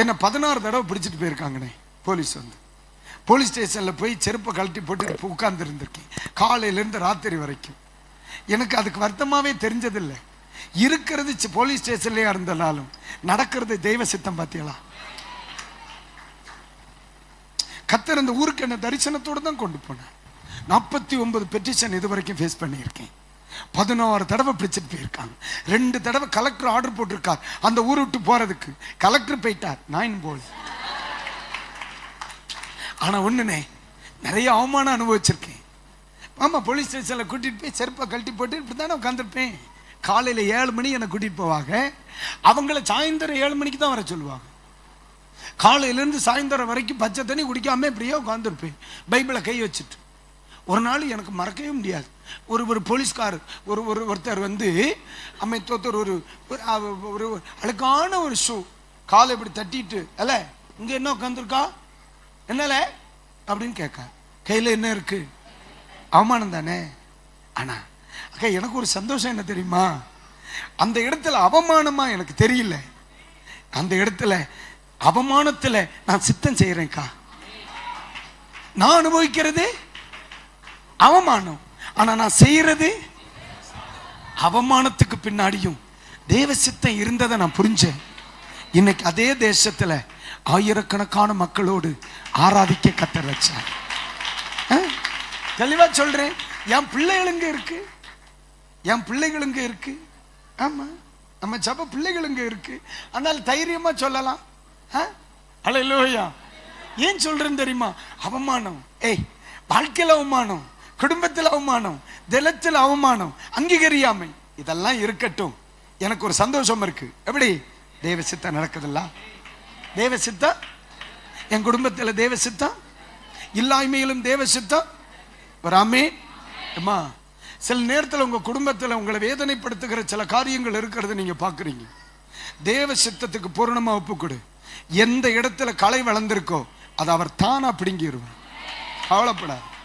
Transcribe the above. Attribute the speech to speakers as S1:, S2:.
S1: என்னை பதினாறு தடவை பிடிச்சிட்டு போயிருக்காங்கண்ணே போலீஸ் வந்து. போலீஸ் ஸ்டேஷனில் போய் செருப்பை கழட்டி போட்டு உட்கார்ந்து இருந்திருக்கேன் காலையிலேருந்து ராத்திரி வரைக்கும். எனக்கு அதுக்கு வருத்தமாவே தெரிஞ்சதில்லை. இருக்கிறது போலீஸ் ஸ்டேஷன்லயே இருந்தனாலும் நடக்கிறது தெய்வ சித்தம் பார்த்தீங்களா கத்தர் ஊருக்கு என்ன தரிசனத்தோடு தான் கொண்டு போனேன். நாற்பத்தி ஒன்பது பெட்டிஷன் இது வரைக்கும் ஃபேஸ் பண்ணியிருக்கேன். பதினோரு தடவை பிடிச்சிட்டு போயிருக்காங்க. ரெண்டு தடவை கலெக்டர் ஆர்டர் போட்டிருக்கார். அந்த ஊரை விட்டு போறதுக்கு. கலெக்டர் போயிட்டார். நான் போல். ஆனா ஒண்ணுனே நிறைய அவமானம் அனுபவிச்சிருக்கேன். ஆமா போலீஸ் ஸ்டேஷன்ல கூட்டிட்டு போய் செருப்பை கழட்டி போட்டு இப்படி தானே உட்காந்துருப்பேன் காலையில ஏழு மணி என்னை கூட்டிட்டு போவாங்க. அவங்கள சாயந்தரம் ஏழு மணிக்கு தான் வர சொல்லுவாங்க. காலையிலேருந்து சாயந்தரம் வரைக்கும் பச்சை தண்ணி குடிக்காம இப்படியே உட்காந்துருப்பேன் பைபிளை கை வச்சுட்டு. ஒரு நாள் எனக்கு மறக்கவே முடியாது. ஒரு ஒரு போலீஸ்கார் ஒரு ஒரு ஒருத்தர் வந்து அமைத்தொருத்தர் ஒரு ஒரு அழகான ஒரு அழுக்கான ஒரு ஷூ காலை இப்படி தட்டிட்டு அல்ல இங்க என்ன உட்காந்துருக்கா என்னல? அப்படின்னு கேட்க கையில என்ன இருக்கு? அவமானம் தானே? ஆனா அக்கா எனக்கு ஒரு சந்தோஷம் என்ன தெரியுமா? அந்த இடத்துல அவமானமா எனக்கு தெரியல. அந்த இடத்துல அவமானத்துல நான் சித்தம் செய்யறேன்க்கா நான் அனுபவிக்கிறது அவமானம். ஆனால் நான் செய்கிறது அவமானத்துக்கு பின்னாடியும் தேவ சித்தம் இருந்ததை நான் புரிஞ்சேன். இன்னைக்கு அதே தேசத்தில் ஆயிரக்கணக்கான மக்களோடு ஆராதிக்க கத்தர் வச்சார். ஆ? சொல்கிறேன் என் பிள்ளைகளுங்க இருக்கு. என் பிள்ளைகளுங்க இருக்கு. ஆமாம் நம்ம சபை பிள்ளைகளுங்க இருக்கு. ஆனால் தைரியமாக சொல்லலாம். அலையிலோயா ஏன் சொல்றேன்னு தெரியுமா? அவமானம். ஏய் வாழ்க்கையில் அவமானம். குடும்பத்தில் அவமானம் தினத்தில் அவமானம் அங்கீகரியாமை இதெல்லாம் இருக்கட்டும். எனக்கு ஒரு சந்தோஷம் இருக்கு. எப்படி? தேவ சித்தம் நடக்குதுல்ல? தேவ சித்தம்? என் குடும்பத்தில் தேவ சித்தம்? இல்லாய்மையிலும் தேவ சித்தம்? வராமே அம்மா சில நேரத்தில் உங்க குடும்பத்தில் உங்களை வேதனைப்படுத்துகிற சில காரியங்கள் இருக்கிறத நீங்க பார்க்குறீங்க. தேவ சித்தத்துக்கு பூரணமா ஒப்புக்கொடு. எந்த இடத்துல களை வளர்ந்திருக்கோ அதை அவர் தானாக பிடுங்கிடுவார் கவலைப்படாது.